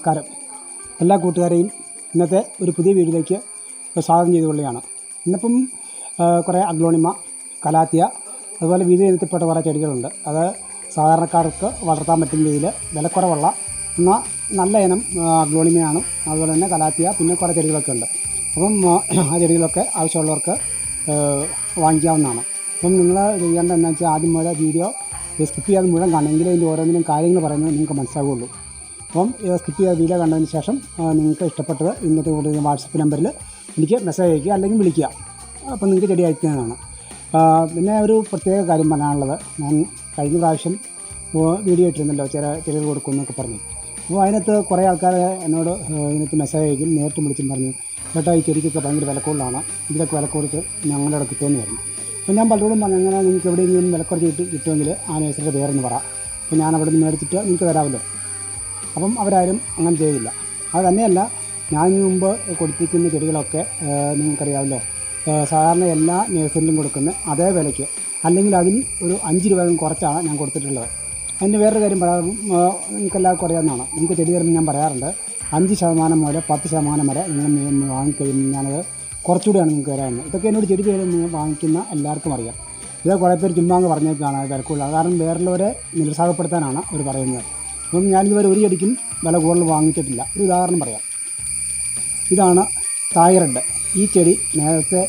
നമസ്കാരം. എല്ലാ കൂട്ടുകാരെയും ഇന്നത്തെ ഒരു പുതിയ വീഡിയോയിലേക്ക് സ്വാഗതം ചെയ്തുകൊള്ളുകയാണ്. ഇന്നിപ്പം കുറേ അഗ്ലോണിമ കലാത്തിയ അതുപോലെ വിവിധ ഇനത്തിൽപ്പെട്ട കുറേ ചെടികളുണ്ട്. അത് സാധാരണക്കാർക്ക് വളർത്താൻ പറ്റുന്ന രീതിയിൽ വിലക്കുറവുള്ള എന്നാൽ നല്ല ഇനം അഗ്ലോണിമയാണ്. അതുപോലെ തന്നെ കലാത്തിയ പിന്നെ കുറേ ചെടികളൊക്കെ ഉണ്ട്. അപ്പം ആ, ചെടികളൊക്കെ ആവശ്യമുള്ളവർക്ക് വാങ്ങിക്കാവുന്നതാണ്. അപ്പം നിങ്ങൾ ചെയ്യേണ്ടത് എന്താ വെച്ചാൽ ആദ്യം മുതൽ വീഡിയോ സ്കിപ്പ് ചെയ്യാതെ മുഴുവൻ കാണുമെങ്കിൽ അതിന്റെ ഓരോന്നിനും കാര്യങ്ങൾ പറയുന്നത് നിങ്ങൾക്ക് മനസ്സിലാവുള്ളൂ അപ്പം ചെയ്ത വീഡിയോ കണ്ടതിന് ശേഷം നിങ്ങൾക്ക് ഇഷ്ടപ്പെട്ടത് ഇന്നത്തെ കൂടെ വാട്സപ്പ് നമ്പറിൽ എനിക്ക് മെസ്സേജ് അയക്കുക അല്ലെങ്കിൽ വിളിക്കുക. അപ്പം നിങ്ങൾക്ക് ചെടി അയക്കുന്നതാണ് പിന്നെ ഒരു പ്രത്യേക കാര്യം പറയാനുള്ളത്. ഞാൻ കഴിഞ്ഞ പ്രാവശ്യം വീഡിയോ ഇട്ടിരുന്നല്ലോ ചില ചെടികൾ കൊടുക്കുമെന്നൊക്കെ പറഞ്ഞു. അപ്പോൾ അതിനകത്ത് കുറേ ആൾക്കാർ എന്നോട് ഇതിനകത്ത് മെസ്സേജ് അയക്കും നേരിട്ട് വിളിച്ചും പറഞ്ഞു ചേട്ടാ ഈ ചെടിക്കൊക്കെ ഭയങ്കര വിലക്കുള്ളതാണ്. ഇതിലൊക്കെ വിലക്കുറച്ച് ഞങ്ങളുടെ അവിടെ കിട്ടുമെന്ന് പറഞ്ഞു അപ്പോൾ ഞാൻ പലരോടും പറഞ്ഞു അങ്ങനെ നിങ്ങൾക്ക് എവിടെയെങ്കിലും വിലക്കുറച്ച് കിട്ടി കിട്ടുമെങ്കിൽ ആ നേഴ്സറിയുടെ പേരെന്ന് പറ. അപ്പോൾ ഞാൻ അവിടെ നിന്ന് മേടിച്ചിട്ട് നിങ്ങൾക്ക് തരാമല്ലോ. അപ്പം അവരാരും അങ്ങനെ ചെയ്തില്ല. അത് തന്നെയല്ല ഞാൻ മുമ്പ് കൊടുത്തിരിക്കുന്ന ചെടികളൊക്കെ നിങ്ങൾക്കറിയാമല്ലോ. സാധാരണ എല്ലാ നഴ്സറിയിലും കൊടുക്കുന്ന അതേ വിലയ്ക്ക്. അല്ലെങ്കിൽ അതിൽ ഒരു അഞ്ച് രൂപയും കുറച്ചാണ് ഞാൻ കൊടുത്തിട്ടുള്ളത്. അതിന്റെ വേറൊരു കാര്യം പറയാം. നിങ്ങൾക്കെല്ലാവർക്കും അറിയാവുന്നതാണ്. നിങ്ങൾക്ക് ചെടി തരുമ്പോൾ ഞാൻ പറയാറുണ്ട് അഞ്ച് ശതമാനം മുതൽ പത്ത് ശതമാനം വരെ നിങ്ങൾ വാങ്ങിക്കഴിയുമ്പോൾ ഞാനത് കുറച്ചുകൂടിയാണ് നിങ്ങൾക്ക് തരാമെന്ന് ഇതൊക്കെ എന്നോട് ചെടി ചെയ്ത് വാങ്ങിക്കുന്ന എല്ലാവർക്കും അറിയാം. ഇതൊക്കെ കുറേ പേര് ചുമ്മാ അങ്ങ് പറഞ്ഞേക്കാണ് വിലക്കുള്ള കാരണം വേറുള്ളവരെ നിരുത്സാഹപ്പെടുത്താനാണ് അവർ പറയുന്നത്. അപ്പം ഞാനിതുവരെ ഒരു ചെടിക്കും വില കൂടുതൽ വാങ്ങിച്ചിട്ടില്ല. ഒരു ഉദാഹരണം പറയാം. ഇതാണ് തായറഡ്. ഈ ചെടി നേരത്തെ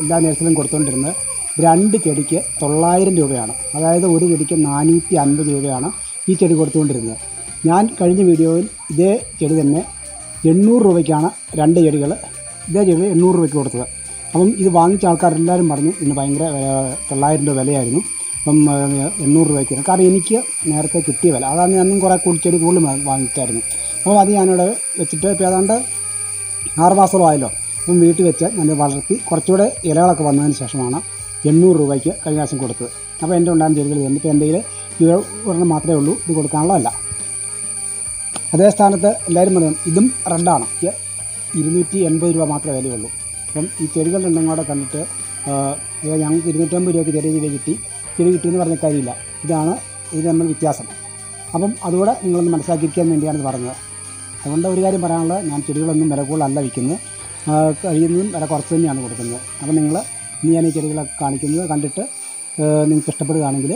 എല്ലാ നേഴ്സിലും കൊടുത്തുകൊണ്ടിരുന്നത് രണ്ട് ചെടിക്ക് തൊള്ളായിരം രൂപയാണ്. അതായത് ഒരു ചെടിക്ക് നാനൂറ്റി അൻപത് രൂപയാണ് ഈ ചെടി കൊടുത്തുകൊണ്ടിരുന്നത് ഞാൻ കഴിഞ്ഞ വീഡിയോയിൽ ഇതേ ചെടി തന്നെ എണ്ണൂറ് രൂപയ്ക്കാണ് രണ്ട് ചെടികൾ ഇതേ ചെടി എണ്ണൂറ് രൂപയ്ക്ക് കൊടുത്തത്. അപ്പം ഇത് വാങ്ങിച്ച ആൾക്കാരെല്ലാവരും പറഞ്ഞു ഇന്ന് ഭയങ്കര തൊള്ളായിരം രൂപ വിലയായിരുന്നു. ഏഹ്, എണ്ണൂറ് രൂപയ്ക്ക് കാരണം എനിക്ക് നേരത്തെ കിട്ടിയ വില. അതാണ് ഞാനും കുറേ കുളിച്ചെടി കൂടുതൽ വാങ്ങിച്ചായിരുന്നു. അപ്പോൾ അത് ഞാനിവിടെ വെച്ചിട്ട് ഇപ്പോൾ ഏതാണ്ട് ആറ് മാസം ആയല്ലോ അപ്പം വീട്ടിൽ വെച്ച് നല്ല വളർത്തി കുറച്ചുകൂടെ ഇലകളൊക്കെ വന്നതിന് ശേഷമാണ് എണ്ണൂറ് രൂപയ്ക്ക് കഴിഞ്ഞ പ്രാവശ്യം കൊടുത്തത്. അപ്പോൾ എന്റെ ഉണ്ടായ ചെടികൾ ചെയ്യുന്നത് ഇപ്പോൾ എന്റെ കയ്യിൽ ഇത് ഒരെണ്ണം മാത്രമേ ഉള്ളൂ. ഇത് കൊടുക്കാനുള്ളതല്ല അതേ സ്ഥാനത്ത് എല്ലാവരും പറയും ഇതും റെഡാണ്. ഇരുന്നൂറ്റി എൺപത് രൂപ മാത്രമേ വിലയുള്ളൂ. അപ്പം ഈ ചെടികളുടെ എണ്ണം കൂടെ കണ്ടിട്ട് ഞങ്ങൾക്ക് ഇരുന്നൂറ്റമ്പത് രൂപയ്ക്ക് ചെറിയ ചെടി കിട്ടി. ചെടി കിട്ടിയെന്ന് പറഞ്ഞ കാര്യമില്ല. ഇതാണ് ഇത് നമ്മൾ വ്യത്യാസം. അപ്പം അതുകൂടെ നിങ്ങളൊന്ന് മനസ്സിലാക്കിയിരിക്കാൻ വേണ്ടിയാണ് ഇത് പറഞ്ഞത്. അതുകൊണ്ട് ഒരു കാര്യം പറയാനുള്ളത് ഞാൻ ചെടികളൊന്നും വില കൂടുതലല്ല വിൽക്കുന്നത്. കഴിയുന്നതും വില കുറച്ച് തന്നെയാണ് കൊടുക്കുന്നത്. അപ്പം നിങ്ങൾ ഇനി ഞാൻ ഈ ചെടികളൊക്കെ കാണിക്കുന്നത് കണ്ടിട്ട് നിങ്ങൾക്ക് ഇഷ്ടപ്പെടുകയാണെങ്കിൽ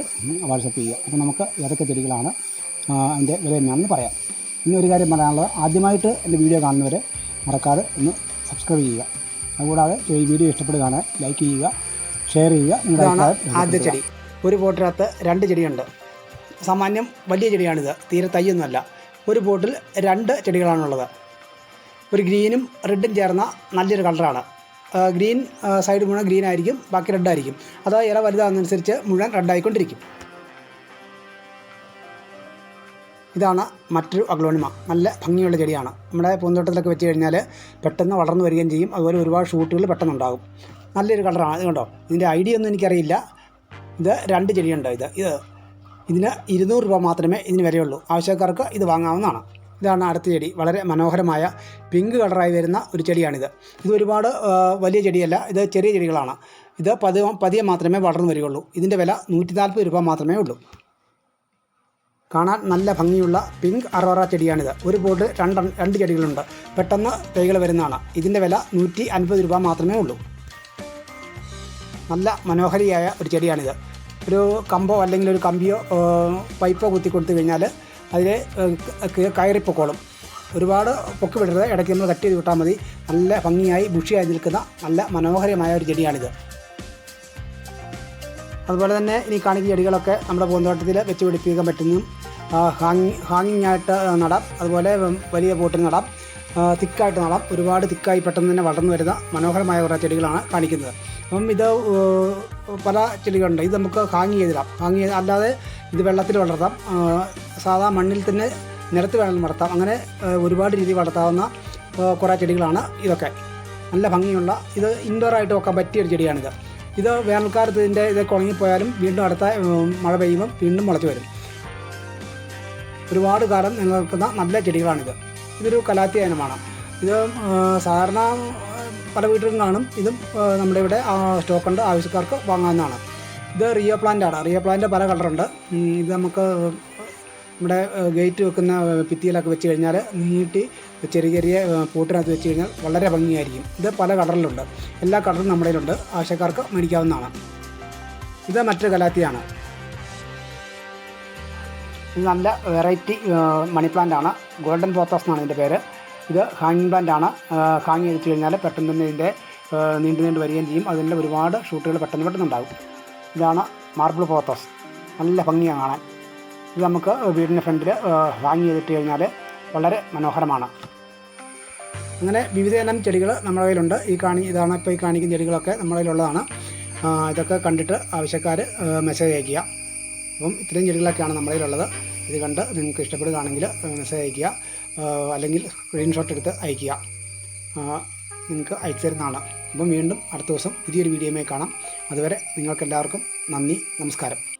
വാട്സപ്പ് ചെയ്യുക. അപ്പോൾ നമുക്ക് ഏതൊക്കെ ചെടികളാണ് അതിന്റെ വില എന്നാണെന്ന് പറയാം. ഇനി ഒരു കാര്യം പറയാനുള്ളത് ആദ്യമായിട്ട് എന്റെ വീഡിയോ കാണുന്നവർ മറക്കാതെ ഒന്ന് സബ്സ്ക്രൈബ് ചെയ്യുക. അതുകൂടാതെ ഈ വീഡിയോ ഇഷ്ടപ്പെടുകയാണ് ലൈക്ക് ചെയ്യുക ഷെയർ ചെയ്യുക നിങ്ങളുടെ ആദ്യ ചെടി. ഒരു പോട്ടിനകത്ത് രണ്ട് ചെടിയുണ്ട്. സാമാന്യം വലിയ ചെടിയാണിത് തീരെ തൈയൊന്നുമല്ല. ഒരു പോട്ടിൽ രണ്ട് ചെടികളാണുള്ളത്. ഒരു ഗ്രീനും റെഡും ചേർന്ന നല്ലൊരു കളറാണ്. ഗ്രീൻ സൈഡ് മുഴുവൻ ഗ്രീൻ ആയിരിക്കും ബാക്കി റെഡായിരിക്കും അത് ഇല വലുതാകുന്നതനുസരിച്ച് മുഴുവൻ റെഡായിക്കൊണ്ടിരിക്കും ഇതാണ് മറ്റൊരു അഗ്ലോണിമ. നല്ല ഭംഗിയുള്ള ചെടിയാണ്. നമ്മുടെ പൂന്തോട്ടത്തിലൊക്കെ വെച്ച് കഴിഞ്ഞാൽ പെട്ടെന്ന് വളർന്നു വരികയും ചെയ്യും. അതുപോലെ ഒരുപാട് ഷൂട്ടുകൾ പെട്ടെന്നുണ്ടാകും. നല്ലൊരു കളറാണ്. അതുകൊണ്ടോ കണ്ടോ? ഇതിന്റെ ഐഡിയ ഒന്നും എനിക്കറിയില്ല. ഇത് രണ്ട് ചെടിയുണ്ട് ഇത്. ഇത് ഇതിന് ഇരുന്നൂറ് രൂപ മാത്രമേ ഇതിന് വിലയുള്ളൂ. ആവശ്യക്കാർക്ക് ഇത് വാങ്ങാവുന്നതാണ്. ഇതാണ് അടുത്ത ചെടി. വളരെ മനോഹരമായ പിങ്ക് കളറായി വരുന്ന ഒരു ചെടിയാണിത്. ഇത് ഒരുപാട് വലിയ ചെടിയല്ല ഇത് ചെറിയ ചെടികളാണ്. ഇത് പതിയെ പതിയെ മാത്രമേ വളർന്നു വരികയുള്ളൂ. ഇതിന്റെ വില നൂറ്റി നാൽപ്പത് രൂപ മാത്രമേ ഉള്ളൂ. കാണാൻ നല്ല ഭംഗിയുള്ള പിങ്ക് അറോറ ചെടിയാണിത്. ഒരു പോട്ട് രണ്ട് രണ്ട് ചെടികളുണ്ട്. പെട്ടെന്ന് തൈകൾ വരുന്നതാണ്. ഇതിന്റെ വില നൂറ്റി അൻപത് രൂപ മാത്രമേ ഉള്ളൂ. നല്ല മനോഹരിയായ ഒരു ചെടിയാണിത്. ഒരു കമ്പോ അല്ലെങ്കിൽ ഒരു കമ്പിയോ പൈപ്പോ കുത്തി കൊടുത്തു കഴിഞ്ഞാൽ അതിൽ കയറിപ്പൊക്കോളും ഒരുപാട് പൊക്കി വിടരുത്. ഇടയ്ക്ക് നമ്മൾ കട്ട് ചെയ്ത് വിട്ടാൽ മതി. നല്ല ഭംഗിയായി ബുഷിയായി നിൽക്കുന്ന നല്ല മനോഹരമായ ഒരു ചെടിയാണിത്. അതുപോലെ തന്നെ ഇനി കാണിക്കുന്ന ചെടികളൊക്കെ നമ്മുടെ പൂന്തോട്ടത്തിൽ വെച്ച് പിടിപ്പിക്കാൻ പറ്റുന്നതും ഹാങ് ഹാങ്ങിങ് ആയിട്ട് നടാം അതുപോലെ വലിയ പോട്ടിൽ നടാം തിക്കായിട്ട് നടാം. ഒരുപാട് തിക്കായി പെട്ടെന്ന് തന്നെ വളർന്നു വരുന്ന മനോഹരമായ കുറേ ചെടികളാണ് കാണിക്കുന്നത്. അപ്പം ഇത് പല ചെടികളുണ്ട്. ഇത് നമുക്ക് ഹാങ് ചെയ്തിടാം. ഹാങ് ചെയ്ത് അല്ലാതെ ഇത് വെള്ളത്തിൽ വളർത്താം. സാധാ മണ്ണിൽ തന്നെ നിരത്ത് വേണമെങ്കിൽ വളർത്താം. അങ്ങനെ ഒരുപാട് രീതി വളർത്താവുന്ന കുറേ ചെടികളാണ് ഇതൊക്കെ. നല്ല ഭംഗിയുള്ള ഇത് ഇൻഡോർ ആയിട്ട് വെക്കാൻ പറ്റിയ ഒരു ചെടിയാണിത്. ഇത് വേനൽക്കാലത്ത് ഇതിന്റെ ഇതൊക്കെ ഉണങ്ങിപ്പോയാലും വീണ്ടും അടുത്ത മഴ പെയ്യുമ്പം വീണ്ടും മുളച്ചു വരും. ഒരുപാട് കാലം നിലനിൽക്കുന്ന നല്ല ചെടികളാണിത്. ഇതൊരു കലാത്തിയ ഇനമാണ് ഇത് സാധാരണ പല വീട്ടിലും കാണും. ഇതും നമ്മുടെ ഇവിടെ സ്റ്റോക്ക് ഉണ്ട് ആവശ്യക്കാർക്ക് വാങ്ങാവുന്നതാണ്. ഇത് റിയോ പ്ലാന്റ് ആണ്. റിയോ പ്ലാന്റ് പല കളറുണ്ട് ഇത് നമുക്ക് നമ്മുടെ ഗേറ്റ് വെക്കുന്ന ഭിത്തിയിലൊക്കെ വെച്ച് കഴിഞ്ഞാൽ നീട്ടി ചെറിയ ചെറിയ പൂട്ടിനകത്ത് വെച്ച് കഴിഞ്ഞാൽ വളരെ ഭംഗിയായിരിക്കും. ഇത് പല കളറിലുണ്ട് എല്ലാ കളറും നമ്മുടെ കയ്യിലുണ്ട്. ആവശ്യക്കാർക്ക് മേടിക്കാവുന്നതാണ്. ഇത് മറ്റൊരു കലാത്തിയാണ് നല്ല വെറൈറ്റി മണി പ്ലാന്റ് ആണ്. ഗോൾഡൻ പോത്തോസ് എന്നാണ് ഇതിന്റെ പേര്. ഇത് ഹാങ്ങിങ് പ്ലാന്റ് ആണ്. ഹാങ് ചെയ്ത് കഴിഞ്ഞാൽ പെട്ടെന്ന് തന്നെ ഇതിന്റെ നീണ്ടു നീണ്ടു വരികയും ചെയ്യും. അതിന്റെ ഒരുപാട് ഷൂട്ടുകൾ പെട്ടെന്ന് പെട്ടെന്ന് ഉണ്ടാകും. ഇതാണ് മാർബിൾ പോത്തോസ് നല്ല ഭംഗിയാണ് കാണാൻ. ഇത് നമുക്ക് വീടിന്റെ ഫ്രണ്ടിൽ ഹാങ് ചെയ്തിട്ട് കഴിഞ്ഞാൽ വളരെ മനോഹരമാണ്. അങ്ങനെ വിവിധ ഇനം ചെടികൾ നമ്മുടെ കയ്യിലുണ്ട്. ഈ കാണി ഇതാണ് ഇപ്പോൾ ഈ കാണിക്കുന്ന ചെടികളൊക്കെ നമ്മുടെ കയ്യിലുള്ളതാണ്. ഇതൊക്കെ കണ്ടിട്ട് ആവശ്യക്കാർ മെസ്സേജ് അയയ്ക്കുക. അപ്പം ഇത്രയും ചെടികളൊക്കെയാണ് നമ്മുടെ കയ്യിലുള്ളത്. ഇത് കണ്ട് നിങ്ങൾക്ക് ഇഷ്ടപ്പെടുകയാണെങ്കിൽ മെസ്സേജ് അയയ്ക്കുക. അല്ലെങ്കിൽ സ്ക്രീൻഷോട്ട് എടുത്ത് അയയ്ക്കുക. നിങ്ങൾക്ക് അയച്ചു തരുന്നതാണ് അപ്പം വീണ്ടും അടുത്ത ദിവസം പുതിയൊരു വീഡിയോയുമായി കാണാം. അതുവരെ നിങ്ങൾക്കെല്ലാവർക്കും നന്ദി നമസ്കാരം.